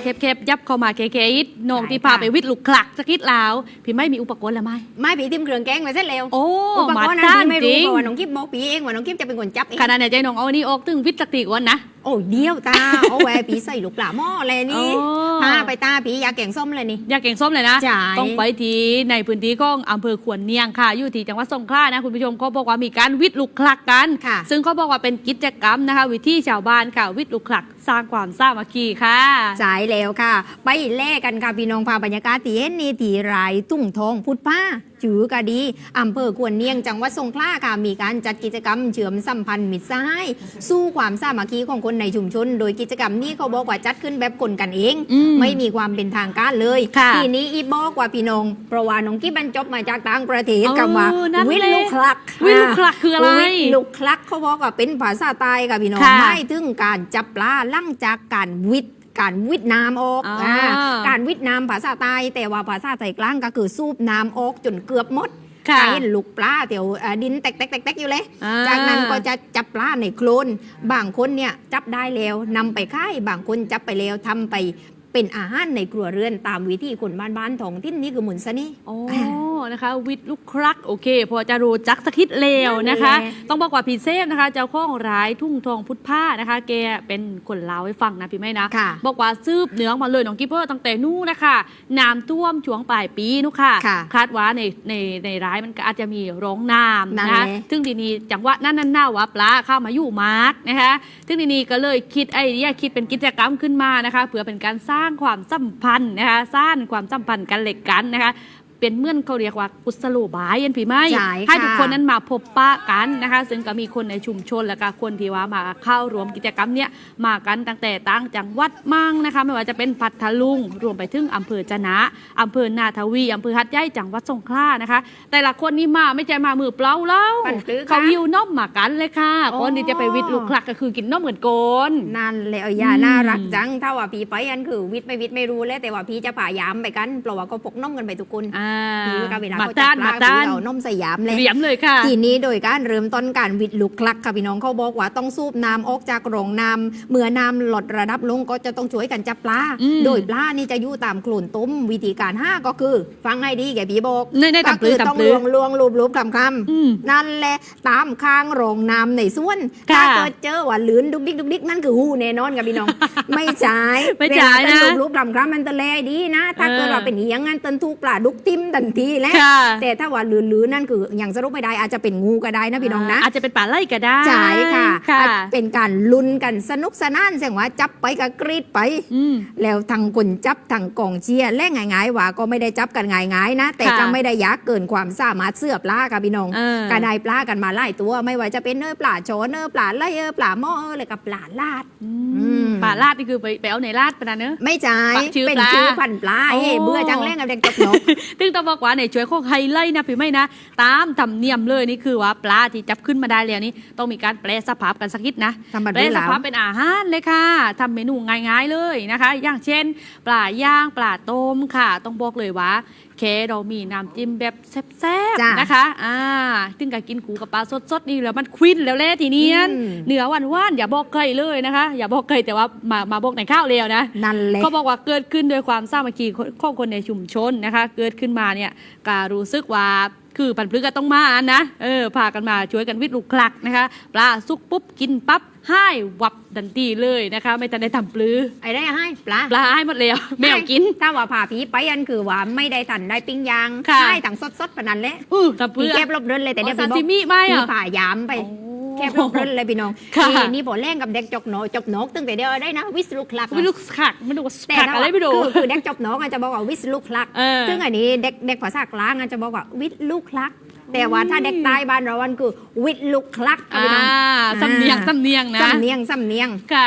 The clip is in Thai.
แคบๆยับเข้ามาเก๋ๆอิดน้องที่พาไปวิทย์ลูกคลักสักนิดแล้ว พี่ไม่มีอุปกรณ์แล้วไหมไม่ผีทิมเครื่องแกงไปเสร็จแล้วโอ้อุปมากรณ์นั้นด้านพี่ไม่จรู้ริงเพราะว่าน้องกิฟบอกผีเองว่าน้องกิฟจะเป็นคนจับเอง ขนาดไหนใจน้องเอาอันนี้ออกถึงวิทย์สักทีก่อนนะ โอ้เดียวตาเอาแหวผีใส่ลูกหลาหม้ออะไรนี่โอ้พาไปตาผียาแกงส้มเลยนี่ อยากเก่งส้มเลยนะ ใช่ ต้องไปที่ในพื้นที่ของอำเภอขวนเนียงค่ะ อยู่ที่จังหวัดสงขลานะคุณผู้ชมเขาบอกว่ามีการวิทย์ลูกคลักกัน ค่ะ ซึ่งเขาบอกว่าเป็นกิจกรรมนะคะ วิธีชาวบ้านค่ะ วิทย์ลูกคลักสร้างความสามัคคีค่ะจ่ายแล้วค่ะ ไปแลกกันค่ะพี่น้องพาบรรยากาศตีเห็นนี่ตีรายตุ้งทองพุทธผ้าจือกะดีอำเภอขวนเนียงจังหวัดสงขลาค่ะมีการจัดกิจกรรมเชื่อมสัมพันธ์มิตรสหายสู้ความสามัคคีของคนในชุมชน โดยกิจกรรมนี้เขาบอกว่าจัดขึ้นแบบคนกันเองอืมไม่มีความเป็นทางการเลยค่ะทีนี้อีบอกว่าพี่น้องเพราะว่าน้องกิ๊บบรรจบมาจากต่างประเทศคำว่าเออนั่นแหละวิทย์ลูกคลักวิทย์ลูกคลักคืออะไรวิทย์ลูกคลักเขาบอกว่าเป็นภาษาใต้ค่ะพี่น้องค่ะไม่ถึงการจับปลาหลั่งจากการวิทย์ การวิทย์น้ำออกอ่า อ่าการวิทย์น้ำภาษาใต้แต่ว่าภาษาไทยกลางก็คือสูบน้ำออกจนเกือบหมดค่ะใช้ลูกปลาเดี๋ยวเอ่อดินแตกๆๆๆอยู่เลย อ่ จากนั้นก็จะจับปลาในโคลน บางคนเนี่ยจับได้แล้วนำไปค่าย บางคนจับไปแล้วทำไปเป็นอาหารในครัวเรือนตามวิธีคนบ้านๆท้องถิ่นนี่คือหมุนซะนี่ โอ้ นะคะวิทย์ลูกครักโอเค พอจะรู้จักสักคิดเลวนะคะนั่นแหละต้องบอกว่าพี่เซฟนะคะ เจ้าของร้ายทุ่งทองพุทธผ้านะคะ แกเป็นคนเล่าให้ฟังนะพี่ไม่นะค่ะบอกว่าซืบเหนืองมาเลยน้องกิปเปอร์ตั้งแต่นู่นนะคะน้ำท่วมช่วงปลายปีนู่นค่ะค่ะ คาดว่าในในในร้ายมันก็อาจจะมีร้องน้ำนั่นนะคะแหละซึ่งดีนี้จังหวะนั้นนั่นน่าว่าปลาเข้ามาอยู่มาร์กนะคะซึ่งดีนี้ก็เลยคิดไอเดียคิดเป็นกิจกรรมขึ้นมานะคะเพื่อเป็นการสร้างความสัมพันธ์นะคะสร้างความสัมพันธ์กันเหล็กกันนะคะ เป็นเหมื่อนเขาเรียกว่ากุศโลบายเอ็นผีไหมใช่ให้ค่ะทุกคนนั้นมาพบปะกันนะคะ ซึ่งก็มีคนในชุมชนและก็คนที่ว่ามาเข้ารวมกิจกรรมเนี้ยมากันตั้งแต่ตั้งจังหวัดมั่งนะคะ ไม่ว่าจะเป็นพัทลุงรวมไปถึงอำเภอจะนะอำเภอนาทวีอำเภอหัดใหญ่จังหวัดสงขลานะคะ แต่ละคนนี่มาไม่ใช่มามือเปล่าเล่าปั่นปลื้อค่ะเขาหิวน้อมมากันเลยค่ะโอ้คนที่จะไปวิทย์ลูกคลักก็คือกินน้อมเหมือนโกน นั่นแหละเอาอย่าอืม น่ารักจัง ถ้าว่าพี่ไปอันคือวิทย์ไม่วิทย์ไม่รู้แล้วแต่ว่าพี่จะผ่ายามไปกันเพราะว่าก็พกน้มกันไปทุกคน อ่าพี่ก็เวลามาเขาจัต้าบนปมาลาต้านพี่เอานมใส่ยามเลยเหลี่ยมเลยค่ะทีนี้โดยการเริ่มต้นการวิดลุกคลักค่ะพี่น้องเขาบอกว่าต้องสูบน้ำออกจากโรงน้ำเมื่อน้ำลดระดับลงก็จะต้องช่วยกันจับปลาอืมโดยปลานี่จะอยู่ตามโคลนต้มวิธีการห้าก็คือ ฟังให้ดีแกพี่บอกในในก็ตำปคืลือต้องตำปลืลอวงลวงลูบลูบคำคำอืมนั่นแหละตามข้างโรงน้ำในส่วนค่ะถ้าเกิดเจอว่าหลืนดุกดิกดุกดิกนั่นคือหูแน่นอนกับพี่น้อง ไม่ใช่ไม่ใช่นะเวลาเป็นลูบลูบคำคำมันตะเลดีนะ ถ้าเกิดว่าเป็นอย่างนั้นตันทุกปลาดุกติ้ม ทันทีแล้วค่ะแต่ถ้าว่าลือๆนั่นคืออย่างสรุปไม่ได้อาจจะเป็นงูก็ได้นะพี่น้องนะอาจจะเป็นป่าไล่ก็ได้ใช่ค่ะค่ะอาจเป็นการลุ้นกันสนุกสนานเสียงว่าจับไปกับกรีดไปอืมแล้วทางคนจับทางกองเชียร์และง่ายๆว่าก็ไม่ได้จับกันง่ายๆนะ แต่ค่ะก็ไม่ได้ยากเกินความสามารถเสื้อปลาค่ะพี่น้องเออก็ได้ปลากันมาหลายตัว ไม่ว่าจะเป็นเนื้อปลาโชนเนื้อปลาไล่เออปลาหม้อเออเลยกับปลาลาดอืมป่า ลาดนี่คือไปไปเอาในลาดปะนะเนอะ ไม่ใช่ปลาชื่อเป็นปลาชื่อพันธุ์ปลาโอ้ เฮ้เบื่อจังแรงกับเด็กตกนก ซึ่งต้องบอกว่าในช่วยของไฮไลท์นะพี่ไม่นะ ตามธรรมเนียมเลยนี่คือว่าปลาที่จับขึ้นมาได้แล้วนี่ต้องมีการแปลสภาพกันสักนิดนะ ทำบัตรแปลรู้สแล้ว ภาพเป็นอาหารเลยค่ะทำเมนูง่ายๆเลยนะคะ อย่างเช่นปลาย่างปลาต้มค่ะ ต้องบอกเลยว่า แค่เรามีน้ำจิ้มแบบแซ่บจ้ะๆนะคะ อ่าซึ่งการกินคู่กับปลาสดๆนี่แล้วมันควินแล้วแหละทีเนี้ยอืมเนื้อหวานๆอย่าบอกใครเลยนะคะ อย่าบอกใครแต่ว่ามามาบอกในข้าวเร็วนะนั่นแหละเขาบอกว่าเกิดขึ้นโดยความสามัคคีของคนในชุมชนนะคะ เกิดขึ้นมาเนี่ยก็รู้สึกว่า คือปันพลึกก็ต้องมานะเออพากันมาช่วยกันวิทย์ลูกคลักนะคะปลาสุกปุ๊บกินปั๊บให้วับดันทีเลยนะคะ ไม่ทันได้ทำปลือไอ้ได้ให้ปลาปลาให้หมดแล้วแมวกินถ้าว่าผ่าผีไปอันคือว่าไม่ได้ทันได้ปิ้งยางค่ะให้ถังสดๆปานนั้นแหละอือทำปลืพี่อแคบลบเดินเลยแต่เดี๋ยวซาพี่บอกซิมิไหมพี่อะผ่ายามไปโอ้ แคบลบเดินเลยพี่น้องค่ะ นี่นี่พอแรงกับเด็กจกโหนจบโหนกตั้งแต่เดียวได้นะ วิสลุกคลักไม่รู้ขักไม่รู้ว่าแต่ขักถ้าอะไรว่าไม่รู้ คือคือเด็กจบโหนกอาจจะบอกว่าวิสลุกคลัก เออ ซึ่งอันนี้เด็กเด็กภาษากลางอาจจะบอกว่าวิสลุกคลัก แต่ว่าถ้าเด็กใต้บ้านเรามันคือวิสลุกคลักค่ะอ่าพี่น้องสำเนียงสำเนียงนะสำเนียงสำเนียง ค่ะ